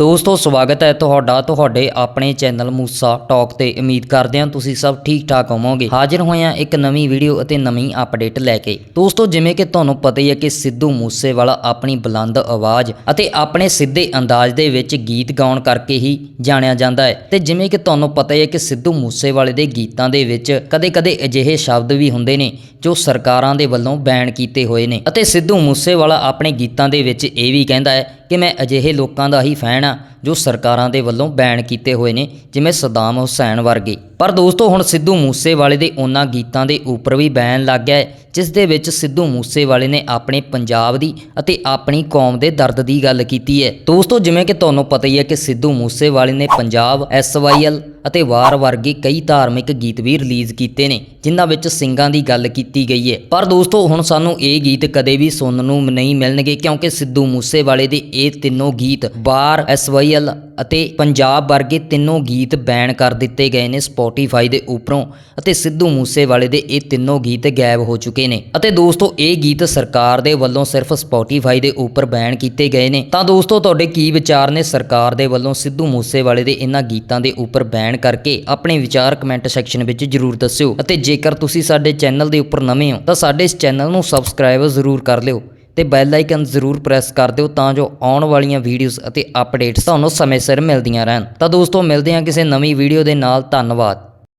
ਦੋਸਤੋ, ਸਵਾਗਤ ਹੈ ਤੁਹਾਡਾ, ਤੁਹਾਡੇ ਆਪਣੇ ਚੈਨਲ ਮੂਸਾ ਟਾਕ ਤੇ। ਉਮੀਦ ਕਰਦੇ ਹਾਂ ਤੁਸੀਂ ਸਭ ਠੀਕ ਠਾਕ ਹੋਵੋਗੇ। ਹਾਜ਼ਰ ਹੋਏ ਹਾਂ ਇੱਕ ਨਵੀਂ ਵੀਡੀਓ ਅਤੇ ਨਵੀਂ ਅਪਡੇਟ ਲੈ ਕੇ। ਦੋਸਤੋ, ਜਿਵੇਂ ਕਿ ਤੁਹਾਨੂੰ ਪਤਾ ਹੀ ਹੈ ਕਿ ਸਿੱਧੂ ਮੂਸੇਵਾਲਾ ਆਪਣੀ ਬੁਲੰਦ ਆਵਾਜ਼ ਅਤੇ ਆਪਣੇ ਸਿੱਧੇ ਅੰਦਾਜ਼ ਦੇ ਵਿੱਚ ਗੀਤ ਗਾਉਣ ਕਰਕੇ ਹੀ ਜਾਣਿਆ ਜਾਂਦਾ ਹੈ। ਤੇ ਜਿਵੇਂ ਕਿ ਤੁਹਾਨੂੰ ਪਤਾ ਹੀ ਹੈ ਕਿ ਸਿੱਧੂ ਮੂਸੇਵਾਲੇ ਦੇ ਗੀਤਾਂ ਦੇ ਵਿੱਚ ਕਦੇ-ਕਦੇ ਅਜਿਹੇ ਸ਼ਬਦ ਵੀ ਹੁੰਦੇ ਨੇ ਜੋ ਸਰਕਾਰਾਂ ਦੇ ਵੱਲੋਂ ਬੈਨ ਕੀਤੇ ਹੋਏ ਨੇ। ਅਤੇ ਸਿੱਧੂ ਮੂਸੇਵਾਲਾ ਆਪਣੇ ਗੀਤਾਂ ਦੇ ਵਿੱਚ ਇਹ ਵੀ ਕਹਿੰਦਾ ਹੈ ਕਿ ਮੈਂ ਅਜਿਹੇ ਲੋਕਾਂ ਦਾ ਹੀ ਫੈਨ ਆ ਜੋ ਸਰਕਾਰਾਂ ਦੇ ਵੱਲੋਂ ਬੈਨ ਕੀਤੇ ਹੋਏ ਨੇ, ਜਿਵੇਂ ਸਦਾਮ ਹੁਸੈਨ ਵਰਗੇ। ਪਰ ਦੋਸਤੋ, ਹੁਣ ਸਿੱਧੂ ਮੂਸੇਵਾਲੇ ਦੇ ਉਹਨਾਂ ਗੀਤਾਂ ਦੇ ਉੱਪਰ ਵੀ ਬੈਨ ਲੱਗ ਗਿਆ ਹੈ, ਜਿਸ ਦੇ ਵਿੱਚ ਸਿੱਧੂ ਮੂਸੇਵਾਲੇ ਨੇ ਆਪਣੇ ਪੰਜਾਬ ਦੀ ਅਤੇ ਆਪਣੀ ਕੌਮ ਦੇ ਦਰਦ ਦੀ ਗੱਲ ਕੀਤੀ ਹੈ। ਦੋਸਤੋ, ਜਿਵੇਂ ਕਿ ਤੁਹਾਨੂੰ ਪਤਾ ਹੀ ਹੈ ਕਿ ਸਿੱਧੂ ਮੂਸੇਵਾਲੇ ਨੇ ਪੰਜਾਬ ਐਸਵਾਈਐਲ ਅਤੇ ਵਾਰ ਵਰਗੇ ਕਈ ਧਾਰਮਿਕ ਗੀਤ ਵੀ ਰਿਲੀਜ਼ ਕੀਤੇ ਨੇ, ਜਿਨ੍ਹਾਂ ਵਿੱਚ ਸਿੰਘਾਂ ਦੀ ਗੱਲ ਕੀਤੀ ਗਈ ਹੈ ਪਰ ਦੋਸਤੋ, ਹੁਣ ਸਾਨੂੰ ਇਹ ਗੀਤ ਕਦੇ ਵੀ ਸੁਣਨ ਨੂੰ ਨਹੀਂ ਮਿਲਣਗੇ, ਕਿਉਂਕਿ ਸਿੱਧੂ ਮੂਸੇਵਾਲੇ ਦੇ ਇਹ ਤਿੰਨੋਂ ਗੀਤ ਬਾਰ ਐਸਵਾਈਐਲ ਅਤੇ ਪੰਜਾਬ ਵਰਗੇ ਤਿੰਨੋਂ ਗੀਤ ਬੈਨ ਕਰ ਦਿੱਤੇ ਗਏ ਨੇ ਸਪੋਟੀਫਾਈ ਦੇ ਉੱਪਰੋਂ, ਅਤੇ ਸਿੱਧੂ ਮੂਸੇਵਾਲੇ ਦੇ ਇਹ ਤਿੰਨੋਂ ਗੀਤ ਗਾਇਬ ਹੋ ਚੁੱਕੇ ਨੇ। ਅਤੇ ਦੋਸਤੋ, ਇਹ ਗੀਤ ਸਰਕਾਰ ਦੇ ਵੱਲੋਂ ਸਿਰਫ ਸਪੋਟੀਫਾਈ ਦੇ ਉੱਪਰ ਬੈਨ ਕੀਤੇ ਗਏ ਨੇ। ਤਾਂ ਦੋਸਤੋ, ਤੁਹਾਡੇ ਕੀ ਵਿਚਾਰ ਨੇ? ਸਰਕਾਰ ਦੇ ਵੱਲੋਂ ਸਿੱਧੂ ਮੂਸੇਵਾਲੇ ਦੇ ਇਹਨਾਂ ਗੀਤਾਂ ਦੇ ਉੱਪਰ ਬੈਨ ਕਰਕੇ ਆਪਣੇ ਵਿਚਾਰ ਕਮੈਂਟ ਸੈਕਸ਼ਨ ਵਿੱਚ ਜਰੂਰ ਦੱਸਿਓ ਅਤੇ ਜੇਕਰ ਤੁਸੀਂ ਸਾਡੇ ਚੈਨਲ ਦੇ ਉੱਪਰ ਨਵੇਂ ਹੋ, ਤਾਂ ਸਾਡੇ ਇਸ ਚੈਨਲ ਨੂੰ ਸਬਸਕ੍ਰਾਈਬ ਜ਼ਰੂਰ ਕਰ ਲਿਓ ਤੇ ਬੈਲ ਆਈਕਨ ਜ਼ਰੂਰ ਪ੍ਰੈਸ ਕਰ ਦਿਓ ਤਾਂ ਜੋ ਆਉਣ ਵਾਲੀਆਂ ਵੀਡੀਓਜ਼ ਅਤੇ ਅਪਡੇਟਸ ਤੁਹਾਨੂੰ ਸਮੇਂ ਸਿਰ ਮਿਲਦੀਆਂ ਰਹਿਣ। ਤਾਂ ਦੋਸਤੋ, ਮਿਲਦੇ ਹਾਂ ਕਿਸੇ ਨਵੀਂ ਵੀਡੀਓ ਦੇ ਨਾਲ। ਧੰਨਵਾਦ।